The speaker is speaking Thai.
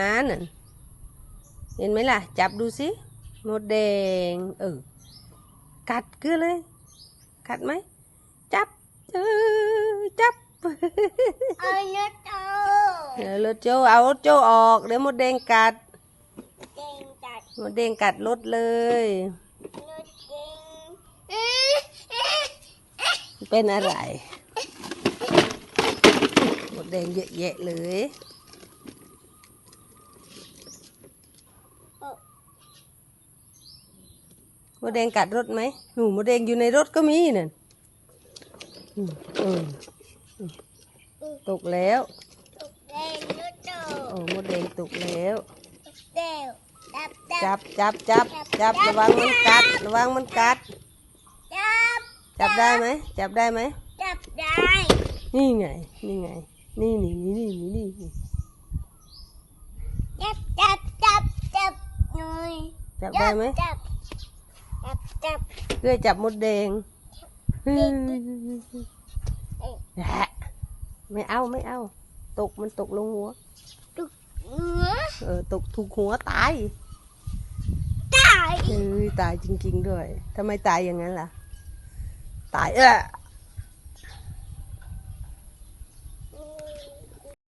นั้นน่ะเห็นไหมล่ะ จับดูสิมดแดงเออกัดเกลือเลย กัดไหม จับเออจับเอาเนื้อโตเดี๋ยวรถโจเอารถโจออกเดี๋ยวมดแดงกัดเก่งจัดมดแดงกัดรถเลยเนื้อเก่งอื้ออื้อเป็นอะไรมดแดงเยอะแยะเลย ดแดงกัดรถไหมหนูมดแดงอยู่ในรถก็มีนั่นอืมเอออืมตกแล้วตุกเด้งเนื้อโตโอ้มดแดงตกแล้วตุกเด้งจับจับจับจับจับจับระวังมันกัดระวังมันกัด จับจับได้ไหมจับได้ไหมจับได้ นี่ไงนี่ไง นี่นี่นี่นี่นี่นี่จับจับจับจับหน่อยจับได้ไหมจับ จับจับเพื่อจับมดแดงแหะไม่เอาไม่เอา ตกมันตกลงหัวตุกเนื้อเออตกถูกหัวตาย ตายเอ้ยตายจริง ๆ ด้วยทำไมตายอย่างนั้นล่ะ ตายเออ